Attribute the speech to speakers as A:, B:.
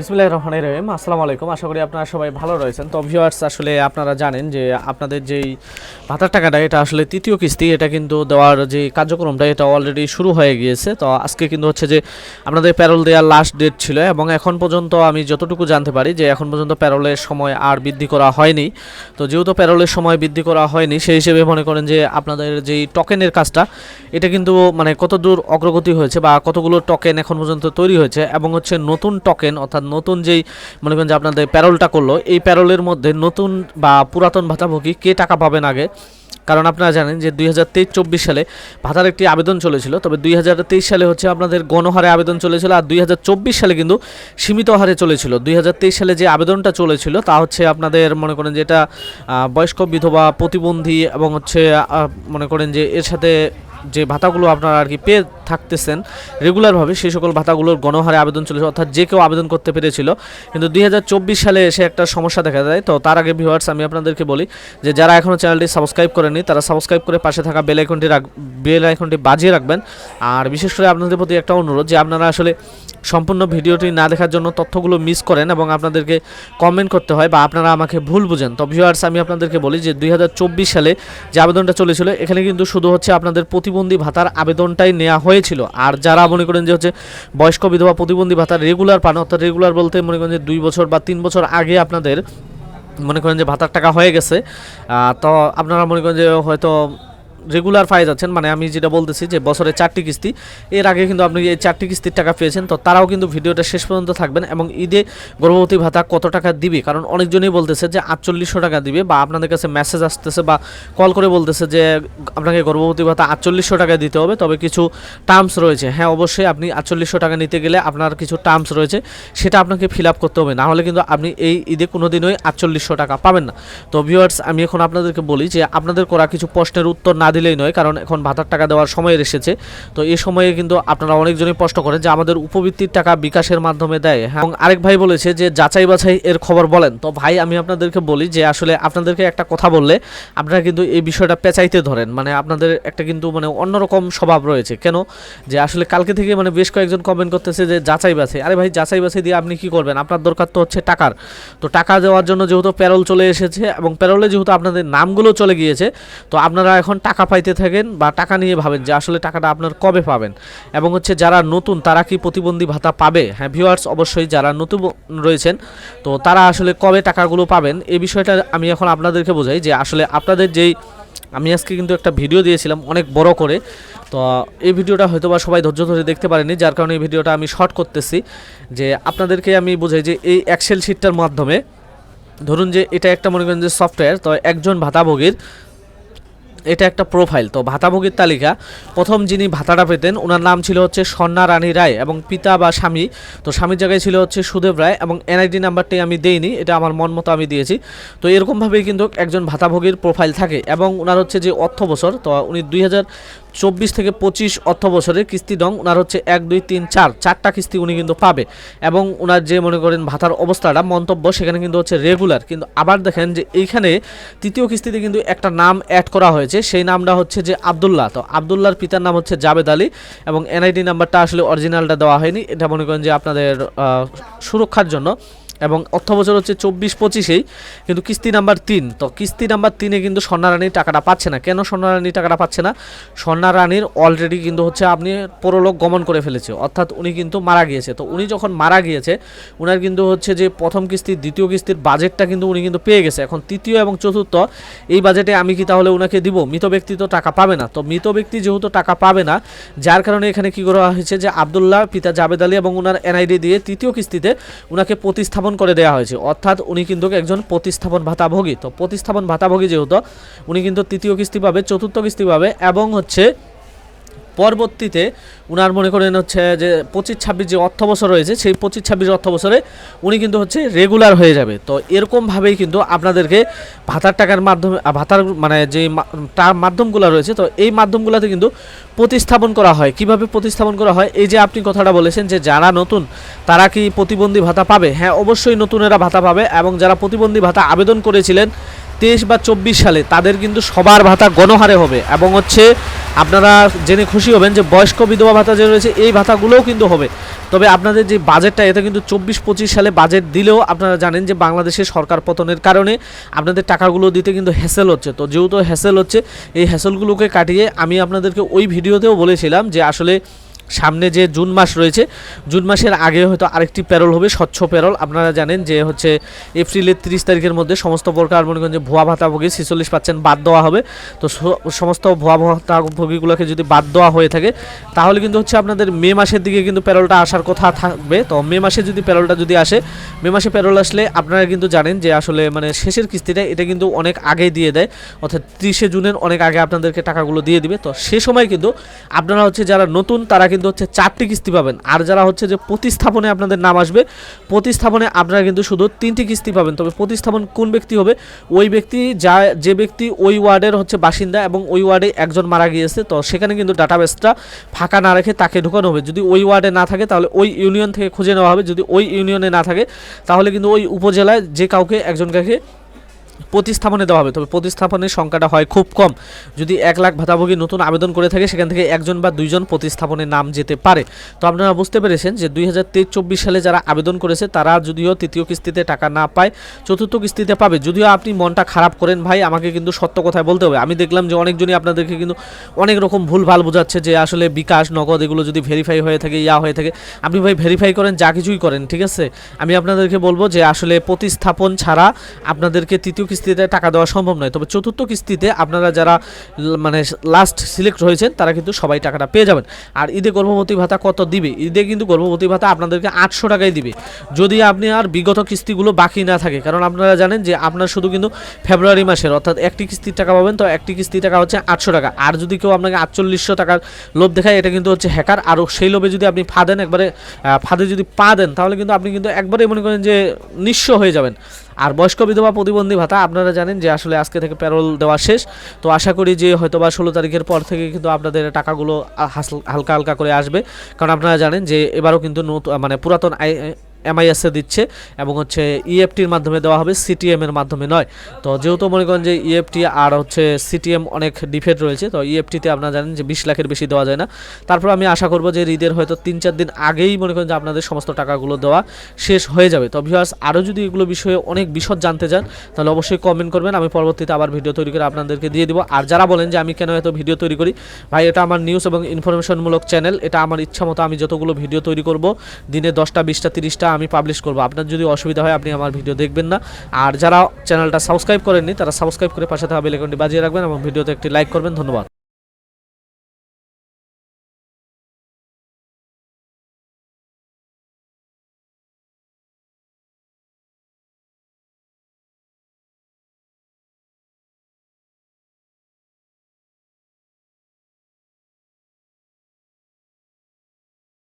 A: বিসমিল্লাহ রহমান রহিম। আসসালামু আলাইকুম। আশা করি আপনারা সবাই ভালো রয়েছেন। তো ভিউয়ার্স আসলে আপনারা জানেন যে আপনাদের যেই ভাতার টাকাটা, এটা আসলে তৃতীয় কিস্তি। এটা কিন্তু দেওয়ার যে কার্যক্রমটা, এটা অলরেডি শুরু হয়ে গিয়েছে। তো আজকে কিন্তু হচ্ছে যে আপনাদের প্যারোল দেওয়ার লাস্ট ডেট ছিল এবং এখন পর্যন্ত আমি যতটুকু জানতে পারি যে এখন পর্যন্ত প্যারোলের সময় আর বৃদ্ধি করা হয়নি। তো যেহেতু প্যারোলের সময় বৃদ্ধি করা হয়নি, সেই হিসেবে মনে করেন যে আপনাদের যেই টকেনের কাজটা, এটা কিন্তু মানে কতদূর অগ্রগতি হয়েছে বা কতগুলো টোকেন এখন পর্যন্ত তৈরি হয়েছে এবং হচ্ছে নতুন টোকেন অর্থাৎ নতুন যেই, মনে করেন যে আপনাদের প্যারোলটা করল, এই প্যারোলের মধ্যে নতুন বা পুরাতন ভাতাভোগী কে টাকা পাবেন আগে? কারণ আপনারা জানেন যে দুই হাজার তেইশ চব্বিশ সালে ভাতার একটি আবেদন চলেছিল, তবে দুই হাজার তেইশ সালে হচ্ছে আপনাদের গণহারে আবেদন চলেছিল, আর দুই হাজার চব্বিশ সালে কিন্তু সীমিত হারে চলেছিল। দুই হাজার তেইশ সালে যে আবেদনটা চলেছিল, তা হচ্ছে আপনাদের মনে করেন যে এটা বয়স্ক বিধবা, প্রতিবন্ধী এবং হচ্ছে মনে করেন যে এর সাথে যে ভাতাগুলো আপনারা আর কি পেয়ে থাকতেছেন রেগুলারভাবে সেই সকল ভাতাগুলোর গণহারে আবেদন চলেছে, অর্থাৎ যে কেউ আবেদন করতে পেরেছিল। কিন্তু দুই হাজার চব্বিশ সালে এসে একটা সমস্যা দেখা যায় তো তার আগে ভিউয়ার্স আমি আপনাদেরকে বলি যে যারা এখনও চ্যানেলটি সাবস্ক্রাইব করেনি তারা সাবস্ক্রাইব করে পাশে থাকা বেল আইকনটি রাখ বেল আইকনটি বাজিয়ে রাখবেন। আর বিশেষ করে আপনাদের প্রতি একটা অনুরোধ যে আপনারা আসলে সম্পূর্ণ ভিডিওটি না দেখার জন্য তথ্যগুলো মিস করেন এবং আপনাদেরকে কমেন্ট করতে হয় বা আপনারা আমাকে ভুল বুঝেন। তো ভিউয়ার্স আমি আপনাদেরকে বলি যে দুই হাজার চব্বিশ সালে যে আবেদনটা চলেছিল, এখানে কিন্তু শুধু হচ্ছে আপনাদের প্রতিবন্ধী ভাতার আবেদনটাই নেওয়া হয়েছিল। আর যারা মনে করেন যে হচ্ছে বয়স্ক বিধবা প্রতিবন্ধী ভাতা রেগুলার পান, অর্থাৎ রেগুলার বলতে মনে করেন যে দুই বছর বা তিন বছর আগে আপনাদের মনে করেন যে ভাতার টাকা হয়ে গেছে তো আপনারা মনে করেন যে হয়তো রেগুলার পাই যাচ্ছেন মানে আমি যেটা বলতেছি যে বছরে চারটি কিস্তি, এর আগে কিন্তু আপনি এই চারটি কিস্তির টাকা পেয়েছেন, তো তারাও কিন্তু ভিডিওটা শেষ পর্যন্ত থাকবেন এবং ঈদে গর্ভবতী ভাতা কত টাকা দিবে? কারণ অনেকজনই বলতেছে যে আটচল্লিশশো টাকা দিবে বা আপনাদের কাছে মেসেজ আসতেছে বা কল করে বলতেছে যে আপনাকে গর্ভবতী ভাতা আটচল্লিশশো টাকা দিতে হবে, তবে কিছু টার্মস রয়েছে। হ্যাঁ অবশ্যই আপনি আটচল্লিশশো টাকা নিতে গেলে আপনার কিছু টার্মস রয়েছে, সেটা আপনাকে ফিল আপ করতে হবে। না হলে কিন্তু আপনি এই ঈদে কোনো দিনই আটচল্লিশশো টাকা পাবেন না। তো ভিউয়ার্স আমি এখন আপনাদেরকে বলি যে আপনাদের করা কিছু প্রশ্নের উত্তর না দিলেই নয়, কারণ এখন ভাতার টাকা দেওয়ার সময় এসেছে। তো এই সময়ে কিন্তু আপনারা অনেকজনই প্রশ্ন করেন যে আমাদের উপবৃত্তির টাকা বিকাশের মাধ্যমে দেয়। হ্যাঁ এবং আরেক ভাই বলেছে যে যাচাই বাছাই এর খবর বলেন। তো ভাই, আমি আপনাদেরকে বলি যে আসলে আপনাদেরকে একটা কথা বললে আপনারা কিন্তু এই বিষয়টা পেঁচাইতে ধরেন। মানে আপনাদের একটা কিন্তু মানে অন্যরকম স্বভাব রয়েছে। কেন? যে আসলে কালকে থেকে মানে বেশ কয়েকজন কমেন্ট করতেছে যে যাচাই বাছাই। আরে ভাই, যাচাই বাছাই দিয়ে আপনি কি করবেন? আপনার দরকার তো হচ্ছে টাকার। তো টাকা দেওয়ার জন্য যেহেতু প্যারোল চলে এসেছে এবং প্যারোলে যেহেতু আপনাদের নামগুলো চলে গিয়েছে, তো আপনারা এখন টাকা পাইতে থাকেন বা টাকা নিয়ে ভাবেন যে আসলে টাকাটা আপনার কবে পাবেন। এবং হচ্ছে যারা নতুন, তারা কি প্রতিবন্ধী ভাতা পাবে? হ্যাঁ ভিউয়ার্স অবশ্যই যারা নতুন রয়েছেন, তো তারা আসলে কবে টাকাগুলো পাবেন? এই বিষয়টা আমি এখন আপনাদেরকে বোঝাই যে আসলে আপনাদের যেই, আমি আজকে কিন্তু একটা ভিডিও দিয়েছিলাম অনেক বড় করে, তো এই ভিডিওটা হয়তো বা সবাই ধৈর্য ধরে দেখতে পারেনি, যার কারণে এই ভিডিওটা আমি শর্ট করতেছি। যে আপনাদেরকে আমি বোঝাই যে এই এক্সেল শিটটার মাধ্যমে, ধরুন যে এটা একটা মনে করেন যে সফটওয়্যার তো একজন ভাতাভোগীর এটা একটা প্রোফাইল তো ভাতাভোগীর তালিকা। প্রথম যিনি ভাতাটা পেতেন, ওনার নাম ছিল হচ্ছে স্বর্ণা রানী রায় এবং পিতা বা স্বামী। তো স্বামীর জায়গায় ছিল হচ্ছে সুদেব রায় এবং এনআইডি নাম্বারটি আমি দেইনি, এটা আমার মন মতো আমি দিয়েছি। তো এরকমভাবেই কিন্তু একজন ভাতাভোগীর প্রোফাইল থাকে এবং ওনার হচ্ছে যে অর্থ বছর তো উনি দুই হাজার চব্বিশ থেকে পঁচিশ অর্থ বছরের কিস্তি দং ওনার হচ্ছে এক, দুই, তিন, চার, চারটা কিস্তি উনি কিন্তু পাবে। এবং ওনার যে মনে করেন ভাতার অবস্থাটা, মন্তব্য, সেখানে কিন্তু হচ্ছে রেগুলার। কিন্তু আবার দেখেন যে এইখানে তৃতীয় কিস্তিতে কিন্তু একটা নাম অ্যাড করা হয়েছে, সেই নামটা হচ্ছে যে আবদুল্লাহ। তো আবদুল্লাহর পিতার নাম হচ্ছে জাবেদ আলী এবং এনআইডি নাম্বারটা আসলে অরিজিনালটা দেওয়া হয়নি। এটা মনে করেন যে আপনাদের সুরক্ষার জন্য। এবং অর্থ বছর হচ্ছে চব্বিশ পঁচিশেই, কিন্তু কিস্তি নাম্বার তিন। তো কিস্তি নাম্বার তিনে কিন্তু স্বর্ণা রানীর টাকাটা পাচ্ছে না। কেন স্বর্ণা রানীর টাকাটা পাচ্ছে না? স্বর্ণা রানীর অলরেডি কিন্তু হচ্ছে আপনি পরলোক গমন করে ফেলেছে। অর্থাৎ উনি কিন্তু মারা গিয়েছে। তো উনি যখন মারা গিয়েছে, উনার কিন্তু হচ্ছে যে প্রথম কিস্তি, দ্বিতীয় কিস্তির বাজেটটা কিন্তু উনি কিন্তু পেয়ে গেছে। এখন তৃতীয় এবং চতুর্থ, এই বাজেটে আমি কি তাহলে ওনাকে দিব? মৃত ব্যক্তি তো টাকা পাবে না। তো মৃত ব্যক্তি যেহেতু টাকা পাবে না, যার কারণে এখানে কি করা হয়েছে যে আবদুল্লাহ, পিতা জাবেদ আলী এবং ওনার এনআইডি দিয়ে তৃতীয় কিস্তিতে ওনাকে প্রতিস্থাপন করে দেওয়া হয়েছে। অর্থাৎ উনি কিন্তু একজন প্রতিস্থাপন ভাতাভোগী তো প্রতিস্থাপন ভাতাভোগী যেহেতু, উনি কিন্তু তৃতীয় কিস্তি পাবে, চতুর্থ কিস্তি পাবে এবং হচ্ছে পরবর্তীতে উনার মনে করেন হচ্ছে যে পঁচিশ ছাব্বিশ যে অর্থ বছর রয়েছে, সেই পঁচিশ ছাব্বিশ অর্থ বছরে উনি কিন্তু হচ্ছে রেগুলার হয়ে যাবে। তো এরকমভাবেই কিন্তু আপনাদেরকে ভাতার টাকার মাধ্যমে ভাতার মানে যে মাধ্যমগুলো রয়েছে, তো এই মাধ্যমগুলোতে কিন্তু প্রতিস্থাপন করা হয়। কীভাবে প্রতিস্থাপন করা হয়? এই যে আপনি কথাটা বলেছেন যে যারা নতুন, তারা কি প্রতিবন্ধী ভাতা পাবে? হ্যাঁ অবশ্যই নতুনেরা ভাতা পাবে এবং যারা প্রতিবন্ধী ভাতা আবেদন করেছিলেন তেইশ বা চব্বিশ সালে, তাদের কিন্তু সবার ভাতা গণহারে হবে এবং হচ্ছে আপনারা জেনে খুশি হবেন যে বয়স্ক বিধবা ভাতা যে রয়েছে, এই ভাতাগুলোও কিন্তু হবে। তবে আপনাদের যে বাজেটটা, এটা কিন্তু চব্বিশ পঁচিশ সালে বাজেট দিলেও আপনারা জানেন যে বাংলাদেশের সরকার পতনের কারণে আপনাদের টাকাগুলো দিতে কিন্তু হ্যাসেল হচ্ছে। তো যেহেতু হ্যাসেল হচ্ছে, এই হ্যাসেলগুলোকে কাটিয়ে আমি আপনাদেরকে ওই ভিডিওতেও বলেছিলাম যে আসলে সামনে যে জুন মাস রয়েছে, জুন মাসের আগে হয়তো আরেকটি প্যারোল হবে, স্বচ্ছ প্যারোল। আপনারা জানেন যে হচ্ছে এপ্রিলের তিরিশ তারিখের মধ্যে সমস্ত প্রকার মনে করেন যে ভুয়া ভাতাভোগী ছেচল্লিশ পার্সেন্ট বাদ দেওয়া হবে। তো সমস্ত ভুয়া ভাতাভোগীগুলোকে যদি বাদ দেওয়া হয়ে থাকে, তাহলে কিন্তু হচ্ছে আপনাদের মে মাসের দিকে কিন্তু প্যারোলটা আসার কথা থাকবে। তো মে মাসে যদি প্যারোলটা যদি আসে, মে মাসে প্যারোল আসলে আপনারা কিন্তু জানেন যে আসলে মানে শেষের কিস্তিটা এটা কিন্তু অনেক আগে দিয়ে দেয়। অর্থাৎ তিরিশে জুনের অনেক আগে আপনাদেরকে টাকাগুলো দিয়ে দিবে। তো সে সময় কিন্তু আপনারা হচ্ছে যারা নতুন, তারা কিন্তু হচ্ছে চারটি কিস্তি পাবেন। আর যারা হচ্ছে যে প্রতিস্থাপনে আপনাদের নাম আসবে, প্রতিস্থাপনে আপনারা কিন্তু শুধু তিনটি কিস্তি পাবেন। তবে প্রতিস্থাপন কোন ব্যক্তি হবে? ওই ব্যক্তি যা, যে ব্যক্তি ওই ওয়ার্ডের হচ্ছে বাসিন্দা এবং ওই ওয়ার্ডে একজন মারা গিয়েছে, তো সেখানে কিন্তু ডাটাবেসটা ফাঁকা না রেখে তাকে ঢুকানো হবে। যদি ওই ওয়ার্ডে না থাকে, তাহলে ওই ইউনিয়ন থেকে খুঁজে নেওয়া হবে। যদি ওই ইউনিয়নে না থাকে, তাহলে কিন্তু ওই উপজেলায় যে কাউকে, একজনকে প্রতিস্থাপনে দেওয়া হবে। তবে প্রতিস্থাপনের সংখ্যাটা হয় খুব কম। যদি এক লাখ ভাতাভোগী নতুন আবেদন করে থাকে, সেখান থেকে একজন বা দুইজন প্রতিস্থাপনের নাম যেতে পারে। তো আপনারা বুঝতে পেরেছেন যে দুই হাজার সালে যারা আবেদন করেছে, তারা যদিও তৃতীয় কিস্তিতে টাকা না পায়, চতুর্থ কিস্তিতে পাবে। যদিও আপনি মনটা খারাপ করেন ভাই, আমাকে কিন্তু সত্য কথায় বলতে হবে। আমি দেখলাম যে অনেকজনই আপনাদেরকে কিন্তু অনেক রকম ভুল ভালো বোঝাচ্ছে যে আসলে বিকাশ, নগদ এগুলো যদি ভেরিফাই হয়ে থাকে, ইয়া হয়ে থাকে। আপনি ভাই ভেরিফাই করেন, যা কিছুই করেন, ঠিক আছে? আমি আপনাদেরকে বলব যে আসলে প্রতিস্থাপন ছাড়া আপনাদেরকে তৃতীয় কিস্তিতে টাকা দেওয়া সম্ভব নয়। তবে চতুর্থ কিস্তিতে আপনারা যারা মানে লাস্ট সিলেক্ট হয়েছেন, তারা কিন্তু সবাই টাকাটা পেয়ে যাবেন। আর ঈদে গর্ভবতী ভাতা কত দিবে? ঈদে কিন্তু গর্ভবতী ভাতা আপনাদেরকে আটশো টাকাই দিবে। যদি আপনি আর বিগত কিস্তিগুলো বাকি না থাকে, কারণ আপনারা জানেন যে আপনার শুধু কিন্তু ফেব্রুয়ারি মাসের, অর্থাৎ একটি কিস্তির টাকা পাবেন, তো একটি কিস্তির টাকা হচ্ছে আটশো টাকা। আর যদি কেউ আপনাকে আটচল্লিশশো টাকার লোভ দেখায়, এটা কিন্তু হচ্ছে হ্যাকার আর সেই লোভে যদি আপনি ফা দেন একবারে ফাঁদে যদি পা দেন, তাহলে কিন্তু আপনি কিন্তু একবারে মনে করেন যে নিঃস্ব হয়ে যাবেন। আর বয়স্ক বিধবা প্রতিবন্ধী ভাতা, আপনারা জানেন যে আসলে আজকে থেকে প্যারোল দেওয়া শেষ। তো আশা করি যে হয়তো বা ষোলো তারিখের পর থেকে কিন্তু আপনাদের টাকাগুলো হালকা হালকা করে আসবে। কারণ আপনারা জানেন যে এবারও কিন্তু নতুন মানে পুরাতন এমআইএসে দিচ্ছে এবং হচ্ছে ইএফটির মাধ্যমে দেওয়া হবে সিটিএম এর মাধ্যমে নয়। তো যেহেতু মনে করেন যে ইএফটি আর হচ্ছে সিটিএম অনেক ডিফেট রয়েছে, তো ইএফটিতে আপনারা জানেন যে বিশ লাখের বেশি দেওয়া যায় না। তারপর আমি আশা করব যে ঈদের হয়তো তিন চার দিন আগেই মনে করেন যে আপনাদের সমস্ত টাকাগুলো দেওয়া শেষ হয়ে যাবে। তো ভিউয়ার্স আরও যদি এগুলো বিষয়ে অনেক বিশদ জানতে চান, তাহলে অবশ্যই কমেন্ট করবেন। আমি পরবর্তীতে আবার ভিডিও তৈরি করে আপনাদেরকে দিয়ে দিব। আর যারা বলেন যে আমি কেন এত ভিডিও তৈরি করি, ভাই, এটা আমার নিউজ এবং ইনফরমেশনমূলক চ্যানেল এটা আমার ইচ্ছা মতো আমি যতগুলো ভিডিও তৈরি করব, দিনে দশটা, বিশটা, তিরিশটা আমি পাবলিশ করব। আপনার যদি অসুবিধা হয়, আপনি আমার ভিডিও দেখবেন না। আর যারা চ্যানেলটা সাবস্ক্রাইব করেননি, তারা সাবস্ক্রাইব করে পাশে থাকা বেলাইকনটি বাজিয়ে রাখবেন এবং ভিডিওতে একটি লাইক করবেন। ধন্যবাদ।